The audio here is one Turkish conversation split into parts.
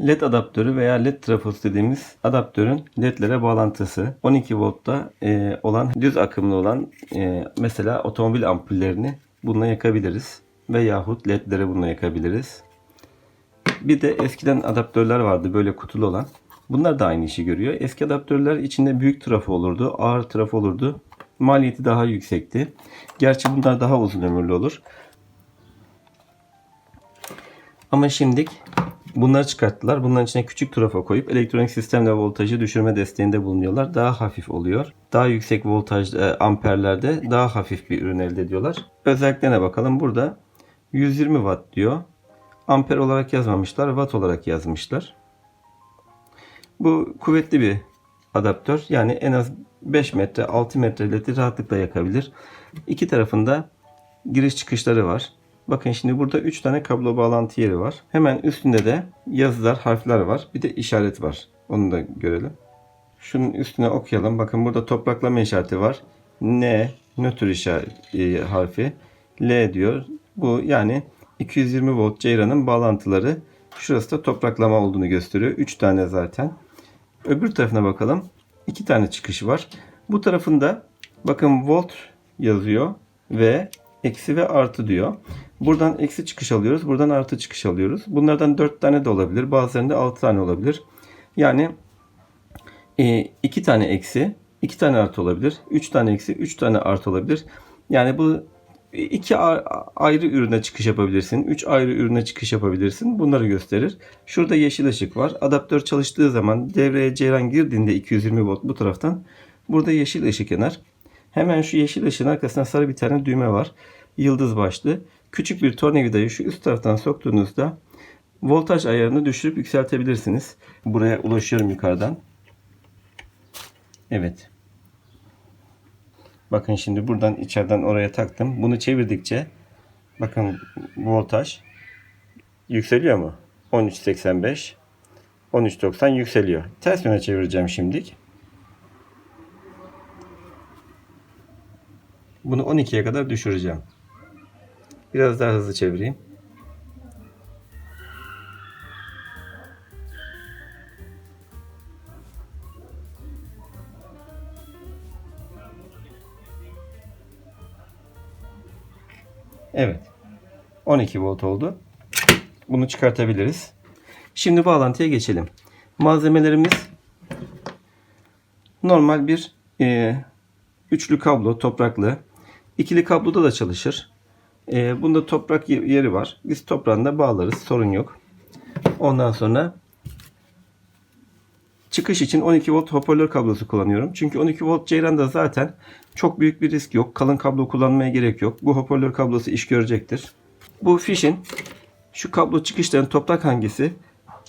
LED adaptörü veya LED trafosu dediğimiz adaptörün LED'lere bağlantısı. 12 voltta e, olan düz akımlı olan e, mesela otomobil ampullerini bununla yakabiliriz. Veyahut LED'lere bununla yakabiliriz. Bir de eskiden adaptörler vardı böyle kutulu olan. Bunlar da aynı işi görüyor. Eski adaptörler içinde büyük trafo olurdu, ağır trafo olurdu. Maliyeti daha yüksekti. Gerçi bunlar daha uzun ömürlü olur. Ama şimdilik bunları çıkarttılar. Bunların içine küçük trafo koyup elektronik sistemle voltajı düşürme desteğinde bulunuyorlar. Daha hafif oluyor. Daha yüksek voltaj e, amperlerde daha hafif bir ürün elde ediyorlar. Özelliklerine bakalım. Burada 120 watt diyor. Amper olarak yazmamışlar. Watt olarak yazmışlar. Bu kuvvetli bir adaptör. Yani en az 5 metre 6 metre ledi rahatlıkla yakabilir. İki tarafında giriş çıkışları var. Bakın şimdi burada 3 tane kablo bağlantı yeri var. Hemen üstünde de yazılar, harfler var. Bir de işaret var. Onu da görelim. Şunun üstüne okuyalım. Bakın burada topraklama işareti var. N nötr işaret e, harfi. L diyor. Bu yani 220 volt ceyranın bağlantıları. Şurası da topraklama olduğunu gösteriyor. 3 tane zaten. Öbür tarafına bakalım. 2 tane çıkış var. Bu tarafında bakın volt yazıyor ve eksi ve artı diyor. Buradan eksi çıkış alıyoruz. Buradan artı çıkış alıyoruz. Bunlardan 4 tane de olabilir. Bazılarında 6 tane olabilir. Yani 2 tane eksi, 2 tane artı olabilir. 3 tane eksi, 3 tane artı olabilir. Yani bu iki a- ayrı ürüne çıkış yapabilirsin. 3 ayrı ürüne çıkış yapabilirsin. Bunları gösterir. Şurada yeşil ışık var. Adaptör çalıştığı zaman devreye ceyran girdiğinde 220 volt bu taraftan burada yeşil ışık yanar. Hemen şu yeşil ışığın arkasında sarı bir tane düğme var. Yıldız başlı. Küçük bir tornavidayı şu üst taraftan soktuğunuzda voltaj ayarını düşürüp yükseltebilirsiniz. Buraya ulaşıyorum yukarıdan. Evet. Bakın şimdi buradan içeriden oraya taktım. Bunu çevirdikçe bakın voltaj yükseliyor mu? 13.85 13.90 yükseliyor. Ters yöne çevireceğim şimdilik. Bunu 12'ye kadar düşüreceğim. Biraz daha hızlı çevireyim. Evet. 12 volt oldu. Bunu çıkartabiliriz. Şimdi bağlantıya geçelim. Malzemelerimiz normal bir e, üçlü kablo, topraklı. İkili kabloda da çalışır. E, bunda toprak ye- yeri var. Biz toprağında bağlarız. Sorun yok. Ondan sonra çıkış için 12 volt hoparlör kablosu kullanıyorum. Çünkü 12 volt ceyranda zaten çok büyük bir risk yok. Kalın kablo kullanmaya gerek yok. Bu hoparlör kablosu iş görecektir. Bu fişin şu kablo çıkışların toprak hangisi,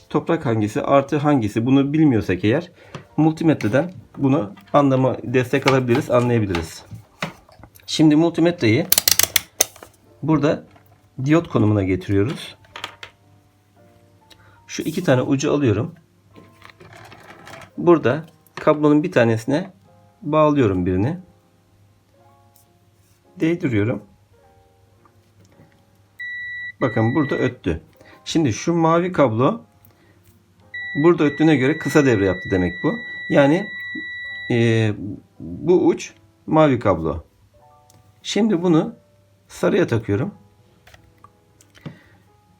toprak hangisi, artı hangisi bunu bilmiyorsak eğer multimetreden bunu anlama destek alabiliriz, anlayabiliriz. Şimdi multimetreyi burada diyot konumuna getiriyoruz. Şu iki tane ucu alıyorum. Burada kablonun bir tanesine bağlıyorum birini. Değdiriyorum. Bakın burada öttü. Şimdi şu mavi kablo burada öttüğüne göre kısa devre yaptı demek bu. Yani eee, bu uç mavi kablo. Şimdi bunu sarıya takıyorum.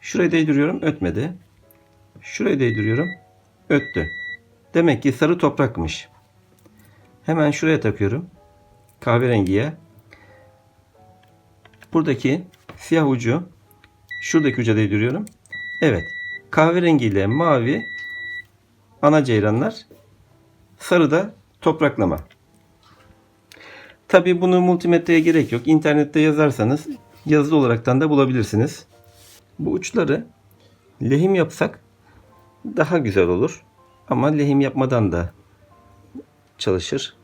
Şuraya değdiriyorum ötmedi. Şuraya değdiriyorum öttü. Demek ki sarı toprakmış. Hemen şuraya takıyorum. Kahverengiye. Buradaki siyah ucu şuradaki uca değdiriyorum. Evet. Kahverengi ile mavi ana ceyranlar. Sarı da topraklama. Tabi bunu multimetreye gerek yok. İnternette yazarsanız yazılı olaraktan da bulabilirsiniz. Bu uçları lehim yapsak daha güzel olur. Ama lehim yapmadan da çalışır.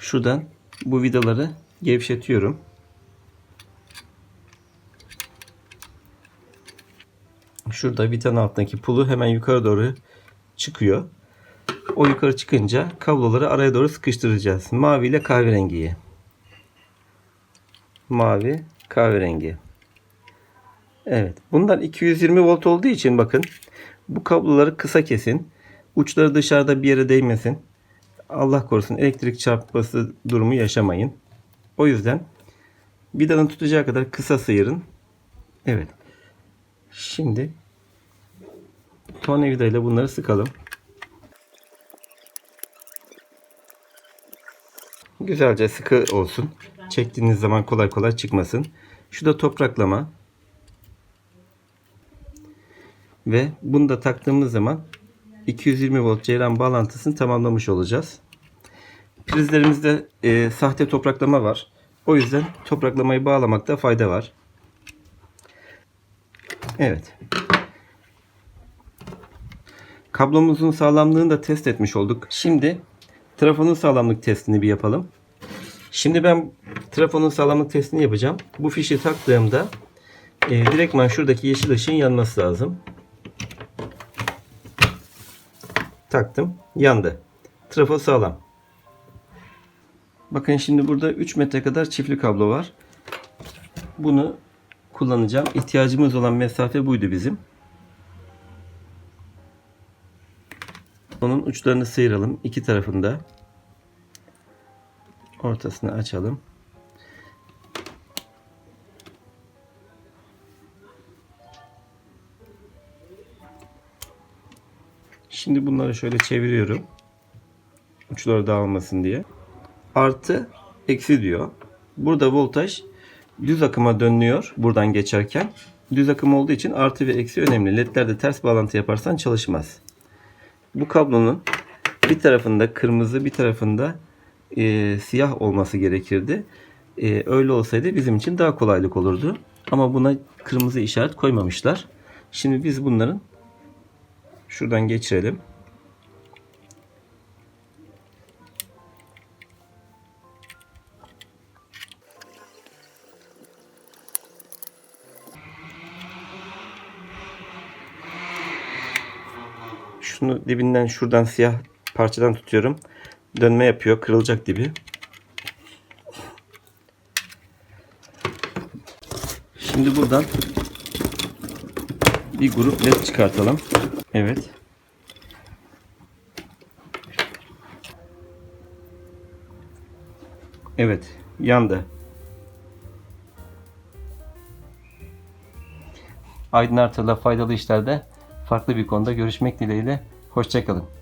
Şuradan bu vidaları gevşetiyorum. Şurada vidanın altındaki pulu hemen yukarı doğru çıkıyor. O yukarı çıkınca kabloları araya doğru sıkıştıracağız. Mavi ile kahverengiyi. Mavi, kahverengi. Evet. Bunlar 220 volt olduğu için bakın bu kabloları kısa kesin. Uçları dışarıda bir yere değmesin. Allah korusun elektrik çarpması durumu yaşamayın. O yüzden vidanın tutacağı kadar kısa sıyırın. Evet. Şimdi tornavida ile bunları sıkalım. Güzelce sıkı olsun. Çektiğiniz zaman kolay kolay çıkmasın. Şu da topraklama. Ve bunu da taktığımız zaman 220 volt ceyran bağlantısını tamamlamış olacağız. Prizlerimizde e, sahte topraklama var. O yüzden topraklamayı bağlamakta fayda var. Evet. Kablomuzun sağlamlığını da test etmiş olduk. Şimdi trafonun sağlamlık testini bir yapalım. Şimdi ben trafonun sağlamlık testini yapacağım. Bu fişi taktığımda e, direktman şuradaki yeşil ışığın yanması lazım. Taktım. Yandı. Trafo sağlam. Bakın şimdi burada 3 metre kadar çiftli kablo var. Bunu kullanacağım. İhtiyacımız olan mesafe buydu bizim. Onun uçlarını sıyıralım. iki tarafında. Ortasını açalım. Şimdi bunları şöyle çeviriyorum. Uçları dağılmasın diye. Artı, eksi diyor. Burada voltaj düz akıma dönüyor buradan geçerken. Düz akım olduğu için artı ve eksi önemli. LED'lerde ters bağlantı yaparsan çalışmaz. Bu kablonun bir tarafında kırmızı bir tarafında e, siyah olması gerekirdi. E, öyle olsaydı bizim için daha kolaylık olurdu. Ama buna kırmızı işaret koymamışlar. Şimdi biz bunların şuradan geçirelim. Şunu dibinden şuradan siyah parçadan tutuyorum. Dönme yapıyor. Kırılacak dibi. Şimdi buradan bir grup led çıkartalım. Evet. Evet. Yandı. Aydın Artı'la faydalı işlerde farklı bir konuda görüşmek dileğiyle. Hoşçakalın.